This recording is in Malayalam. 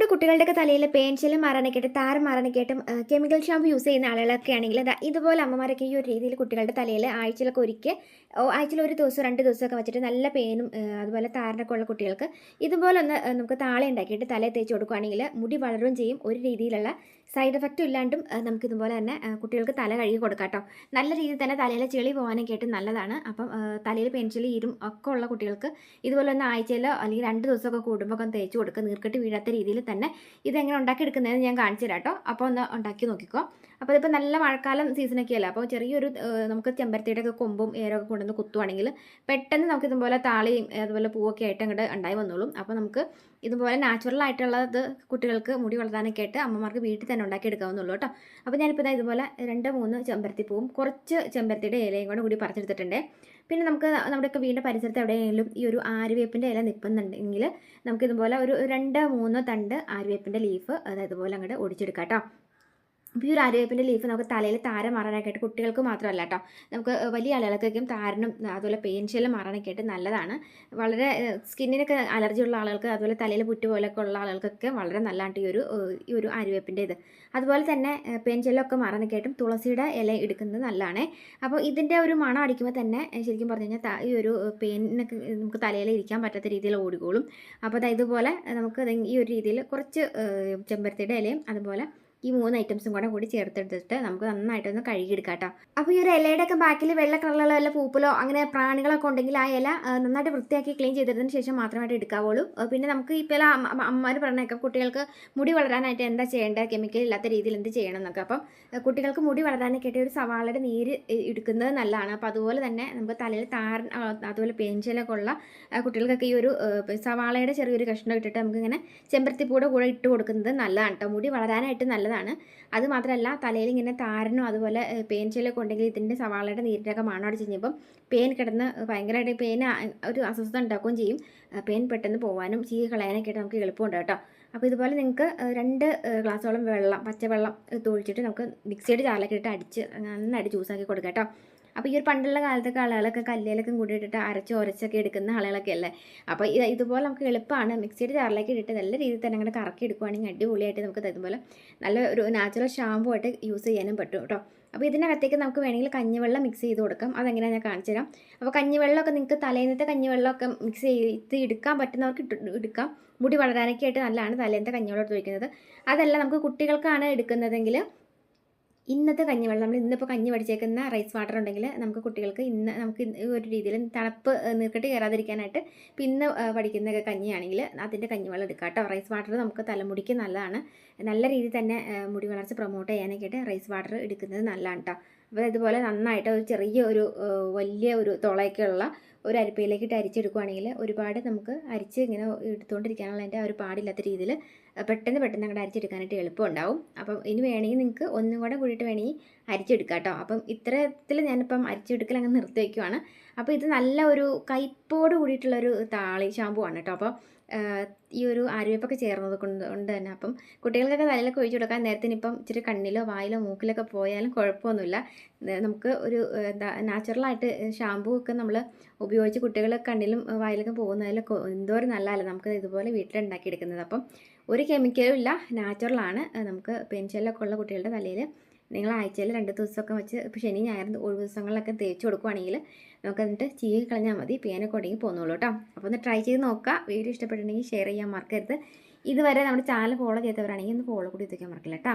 നമ്മുടെ കുട്ടികളുടെയൊക്കെ തലയിൽ പേൻസിലും മാറാനൊക്കെയായിട്ട് താരം മാറാനൊക്കെയായിട്ടും കെമിക്കൽ ഷാമ്പു യൂസ് ചെയ്യുന്ന ആളുകളൊക്കെ ആണെങ്കിൽ ഇതുപോലെ അമ്മമാരൊക്കെ ഈ ഒരു രീതിയിൽ കുട്ടികളുടെ തലയിൽ ആഴ്ചയിലൊക്കെ ഒരിക്കൽ ആഴ്ചയിൽ ഒരു ദിവസം രണ്ട് ദിവസമൊക്കെ വെച്ചിട്ട് നല്ല പേനും അതുപോലെ താരനൊക്കെ ഉള്ള കുട്ടികൾക്ക് ഇതുപോലെ ഒന്ന് നമുക്ക് താളെ ഉണ്ടാക്കിയിട്ട് തലയിൽ തേച്ച് കൊടുക്കുകയാണെങ്കിൽ മുടി വളരുകയും ചെയ്യും. ഒരു രീതിയിലുള്ള സൈഡ് എഫക്റ്റും ഇല്ലാണ്ടും നമുക്ക് ഇതുപോലെ തന്നെ കുട്ടികൾക്ക് തല കഴുകി കൊടുക്കാം കേട്ടോ. നല്ല രീതിയിൽ തന്നെ തലയിലെ ചെളി പോകാനൊക്കെ ആയിട്ട് നല്ലതാണ്. അപ്പം തലയിൽ പെൻസിൽ ഈരും ഒക്കെ ഉള്ള കുട്ടികൾക്ക് ഇതുപോലെ ഒന്ന് ആഴ്ചയിലോ അല്ലെങ്കിൽ രണ്ട് ദിവസമൊക്കെ കൂടുമ്പോൾ ഒക്കെ തേച്ച് കൊടുക്കുക. നീർക്കെട്ട് വീഴാത്ത രീതിയിൽ തന്നെ ഇതെങ്ങനെ ഉണ്ടാക്കിയെടുക്കുന്നതെന്ന് ഞാൻ കാണിച്ചു തരാം കേട്ടോ. അപ്പോൾ ഒന്ന് ഉണ്ടാക്കി നോക്കിക്കോ. അപ്പോൾ ഇതിപ്പോൾ നല്ല മഴക്കാലം സീസണൊക്കെ അല്ല? അപ്പോൾ ചെറിയൊരു നമുക്ക് ചെമ്പരത്തിയുടെ ഒക്കെ കൊമ്പും ഏരൊക്കെ കൊണ്ടുവന്ന് കുത്തുവാണെങ്കിൽ പെട്ടെന്ന് നമുക്ക് ഇതുപോലെ താളിയും അതുപോലെ പൂവൊക്കെ ആയിട്ട് അങ്ങോട്ട് ഉണ്ടായി വന്നോളും. അപ്പോൾ നമുക്ക് ഇതുപോലെ നാച്ചുറൽ ആയിട്ടുള്ളത് കുട്ടികൾക്ക് മുടി വളർത്താനൊക്കെ ആയിട്ട് അമ്മമാർക്ക് വീട്ടിൽ തന്നെ ഉണ്ടാക്കി എടുക്കാവുന്നുള്ളൂ കേട്ടോ. അപ്പോൾ ഞാനിപ്പോൾ ഇതാ ഇതുപോലെ രണ്ട് മൂന്ന് ചെമ്പരത്തി പൂവും കുറച്ച് ചെമ്പരത്തിയുടെ ഇലയും കൂടെ കൂടി പറിച്ചെടുത്തിട്ടുണ്ട്. പിന്നെ നമുക്ക് നമ്മുടെയൊക്കെ വീടിന്റെ പരിസരത്ത് എവിടെയെങ്കിലും ഈ ഒരു ആര്യവേപ്പിന്റെ ഇല നിൽക്കുന്നുണ്ടെങ്കിൽ നമുക്ക് ഇതുപോലെ ഒരു രണ്ട് മൂന്ന് തണ്ട് ആര്യവേപ്പിന്റെ ലീഫ് അതായത് ഇതുപോലെ അങ്ങോട്ട് ഒടിച്ചെടുക്കാം കേട്ടോ. അപ്പോൾ ഈ ഒരു അരുവേപ്പിന്റെ ലീഫ് നമുക്ക് തലയിൽ താരം മാറാനൊക്കെ ആയിട്ട് കുട്ടികൾക്ക് മാത്രമല്ല കേട്ടോ. നമുക്ക് വലിയ ആളുകൾക്കൊക്കെയും താരനും അതുപോലെ പെയിൻഷെല്ലാം മാറാനൊക്കെ ആയിട്ട് നല്ലതാണ്. വളരെ സ്കിന്നിനൊക്കെ അലർജി ഉള്ള ആളുകൾക്ക് അതുപോലെ തലയിൽ പുറ്റ് പോലൊക്കെ ഉള്ള ആളുകൾക്കൊക്കെ വളരെ നല്ലതാണ് ഈ ഒരു ഈ ഒരു അരുവേപ്പിന്റെ ഇത്. അതുപോലെ തന്നെ പെയിൻഷെല്ലൊക്കെ മാറാനൊക്കെ ആയിട്ടും തുളസിയുടെ ഇല എടുക്കുന്നത് നല്ലതാണ്. അപ്പോൾ ഇതിന്റെ ഒരു മണം അടിക്കുമ്പോൾ തന്നെ ശരിക്കും പറഞ്ഞു കഴിഞ്ഞാൽ ഈ ഒരു പെയിനൊക്കെ നമുക്ക് തലയിൽ ഇരിക്കാൻ പറ്റാത്ത രീതിയിൽ ഓടിക്കോളും അപ്പോൾ ഇതുപോലെ നമുക്ക് ഈ ഒരു രീതിയിൽ കുറച്ച് ചെമ്പരത്തിയുടെ ഇലയും അതുപോലെ ഈ മൂന്ന് ഐറ്റംസും കൂടെ കൂടി ചേർത്തെടുത്തിട്ട് നമുക്ക് നന്നായിട്ടൊന്ന് കഴുകിയെടുക്കാം കേട്ടോ അപ്പോൾ ഈ ഒരു ഇലയുടെ ഒക്കെ ബാക്കിൽ വെള്ള കളറുള്ള വല്ല പൂപ്പലോ അങ്ങനെ പ്രാണികളൊക്കെ ഉണ്ടെങ്കിൽ ആ ഇല നന്നായിട്ട് വൃത്തിയാക്കി ക്ലീൻ ചെയ്തതിന് ശേഷം മാത്രമായിട്ട് എടുക്കാവുള്ളൂ. പിന്നെ നമുക്ക് ഇപ്പോൾ അമ്മമാർ പറഞ്ഞേക്കാം കുട്ടികൾക്ക് മുടി വളരാനായിട്ട് എന്താ ചെയ്യേണ്ടത്? കെമിക്കൽ ഇല്ലാത്ത രീതിയിൽ എന്ത് ചെയ്യണം എന്നൊക്കെ. അപ്പം കുട്ടികൾക്ക് മുടി വളരാനൊക്കെ ഒരു സവാളയുടെ നീര് എടുക്കുന്നത് നല്ലതാണ്. അപ്പോൾ അതുപോലെ തന്നെ നമുക്ക് തലയിൽ താരൻ അതുപോലെ പെയിൻചലൊക്കെ ഉള്ള കുട്ടികൾക്കൊക്കെ ഈ ഒരു സവാളയുടെ ചെറിയൊരു കഷ്ണം ഇട്ടിട്ട് നമുക്കിങ്ങനെ ചെമ്പരത്തിപ്പൂടെ കൂടെ ഇട്ട് കൊടുക്കുന്നത് നല്ലതാണ് കേട്ടോ. മുടി വളരാനായിട്ട് നല്ലതാണ്. അത് മാത്രമല്ല തലയിൽ ഇങ്ങനെ താരനോ അതുപോലെ പെയിൻ ചെല്ലൊക്കെ ഉണ്ടെങ്കിൽ ഇതിന്റെ സവാളയുടെ നീരിനൊക്കെ മണം അടിച്ച് കഴിഞ്ഞപ്പം പെയിൻ കിടന്ന് ഭയങ്കരമായിട്ട് പെയിൻ ഒരു അസ്വസ്ഥത ഉണ്ടാക്കുകയും ചെയ്യും. പെയിൻ പെട്ടെന്ന് പോകാനും ചീ കളയാനൊക്കെ ആയിട്ട് നമുക്ക് എളുപ്പമുണ്ട് കേട്ടോ. അപ്പോൾ ഇതുപോലെ നിങ്ങൾക്ക് രണ്ട് ഗ്ലാസ്സോളം വെള്ളം പച്ചവെള്ളം തൊഴിച്ചിട്ട് നമുക്ക് മിക്സിയുടെ ജാറിലൊക്കെ ഇട്ട് അടിച്ച് നന്നായിട്ട് ജ്യൂസാക്കി കൊടുക്കാം കേട്ടോ. അപ്പോൾ ഈ ഒരു പണ്ടുള്ള കാലത്തൊക്കെ ആളുകളൊക്കെ കല്ലിലൊക്കെ കൂടി ഇട്ടിട്ട് അരച്ച് ഉരച്ചൊക്കെ എടുക്കുന്ന ആളുകളൊക്കെ അല്ലേ? അപ്പോൾ ഇത് ഇതുപോലെ നമുക്ക് എളുപ്പമാണ്. മിക്സിയുടെ ജാറിലേക്ക് ഇട്ടിട്ട് നല്ല രീതിയിൽ തന്നെ അങ്ങോട്ട് കറക്കി എടുക്കുവാണെങ്കിൽ അടിപൊളിയായിട്ട് നമുക്ക് ഇതുപോലെ നല്ല ഒരു നാച്ചുറൽ ഷാമ്പു ആയിട്ട് യൂസ് ചെയ്യാനും പറ്റും കേട്ടോ. അപ്പോൾ ഇതിനകത്തേക്ക് നമുക്ക് വേണമെങ്കിൽ കഞ്ഞിവെള്ളം മിക്സ് ചെയ്ത് കൊടുക്കാം. അതെങ്ങനെയാണ് ഞാൻ കാണിച്ചു തരാം. അപ്പോൾ കഞ്ഞിവെള്ളമൊക്കെ നിങ്ങൾക്ക് തലേന്നത്തെ കഞ്ഞിവെള്ളമൊക്കെ മിക്സ് ചെയ്ത് എടുക്കാൻ പറ്റുന്നവർക്ക് എടുക്കാം. മുടി വളരാനൊക്കെ ആയിട്ട് നല്ലതാണ് തലേന്നത്തെ കഞ്ഞിവെള്ളം എടുത്ത് വയ്ക്കുന്നത് അതല്ല നമുക്ക് കുട്ടികൾക്കാണ് എടുക്കുന്നതെങ്കിൽ ഇന്നത്തെ കഞ്ഞിവെള്ളം നമ്മൾ ഇന്നിപ്പോൾ കഞ്ഞി പഠിച്ചേക്കുന്ന റൈസ് വാട്ടർ ഉണ്ടെങ്കിൽ നമുക്ക് കുട്ടികൾക്ക് ഇന്ന് നമുക്ക് ഒരു രീതിയിൽ തണുപ്പ് നീർക്കെട്ട് കയറാതിരിക്കാനായിട്ട് പിന്നെ പഠിക്കുന്ന കഞ്ഞിയാണെങ്കിൽ അതിന്റെ കഞ്ഞിവെള്ളം എടുക്കാം കേട്ടോ. റൈസ് വാട്ടർ നമുക്ക് തലമുടിക്ക് നല്ലതാണ്. നല്ല രീതിയിൽ തന്നെ മുടി വളർച്ച പ്രൊമോട്ട് ചെയ്യാനൊക്കെ ആയിട്ട് റൈസ് വാട്ടർ എടുക്കുന്നത് നല്ലതാണ് കേട്ടോ. അപ്പോൾ ഇതുപോലെ നന്നായിട്ട് ഒരു ചെറിയ ഒരു വലിയ ഒരു തുളയൊക്കെയുള്ള ഒരു അരിപ്പയിലേക്ക് ഇട്ട് അരിച്ചെടുക്കുകയാണെങ്കിൽ ഒരുപാട് നമുക്ക് അരിച്ച് ഇങ്ങനെ എടുത്തുകൊണ്ടിരിക്കാനുള്ള അതിന്റെ ആ ഒരു പാടില്ലാത്ത രീതിയിൽ പെട്ടെന്ന് പെട്ടെന്ന് അങ്ങോട്ട് അരിച്ചെടുക്കാനായിട്ട് എളുപ്പം ഉണ്ടാവും അപ്പം ഇനി വേണമെങ്കിൽ നിങ്ങൾക്ക് ഒന്നും കൂടെ കൂടിയിട്ട് വേണമെങ്കിൽ അരിച്ചെടുക്കാം കേട്ടോ. അപ്പം ഇത്തരത്തിൽ ഞാനിപ്പം അരിച്ചെടുക്കൽ അങ്ങ് നിർത്തി വയ്ക്കുവാണ് അപ്പോൾ ഇത് നല്ല ഒരു കയ്പോട് കൂടിയിട്ടുള്ളൊരു താളി ഷാമ്പു ആണ് കേട്ടോ. അപ്പോൾ ഈ ഒരു ആര്യവേപ്പൊക്കെ ചേർന്നത് കൊണ്ട് കൊണ്ട് തന്നെ അപ്പം കുട്ടികൾക്കൊക്കെ തലയിലൊക്കെ ഒഴിച്ചു കൊടുക്കാൻ നേരത്തിന് ഇപ്പം ഇച്ചിരി കണ്ണിലോ വായിലോ മൂക്കിലൊക്കെ പോയാലും കുഴപ്പമൊന്നുമില്ല. നമുക്ക് ഒരു എന്താ നാച്ചുറലായിട്ട് ഷാമ്പു ഒക്കെ നമ്മൾ ഉപയോഗിച്ച് കുട്ടികൾ കണ്ണിലും വായിലൊക്കെ പോകുന്നതിലൊക്കെ എന്തോരം നല്ലതല്ല നമുക്ക് ഇതുപോലെ വീട്ടിലുണ്ടാക്കി എടുക്കുന്നത് അപ്പം ഒരു കെമിക്കലും ഇല്ല നാച്ചുറലാണ് നമുക്ക് പെൻഷനിലൊക്കെ ഉള്ള കുട്ടികളുടെ തലയിൽ നിങ്ങൾ ആഴ്ചയിൽ രണ്ട് ദിവസമൊക്കെ വെച്ച് ഇപ്പോൾ ശനി ഞായർ ഒഴിവ് ദിവസങ്ങളിലൊക്കെ തേച്ച് കൊടുക്കുവാണെങ്കിൽ നമുക്ക് എന്നിട്ട് ചീകി കളഞ്ഞാൽ മതി പേനൊക്കെ ഉണ്ടെങ്കിൽ പോന്നോളൂ കേട്ടോ. അപ്പോൾ ഒന്ന് ട്രൈ ചെയ്ത് നോക്കുക. വീഡിയോ ഇഷ്ടപ്പെട്ടിട്ടുണ്ടെങ്കിൽ ഷെയർ ചെയ്യാൻ മറക്കരുത്. ഇതുവരെ നമ്മുടെ ചാനൽ ഫോളോ ചെയ്തവരാണെങ്കിൽ ഒന്ന് ഫോളോ കൂടി എത്തിക്കാൻ മറക്കില്ല കേട്ടോ.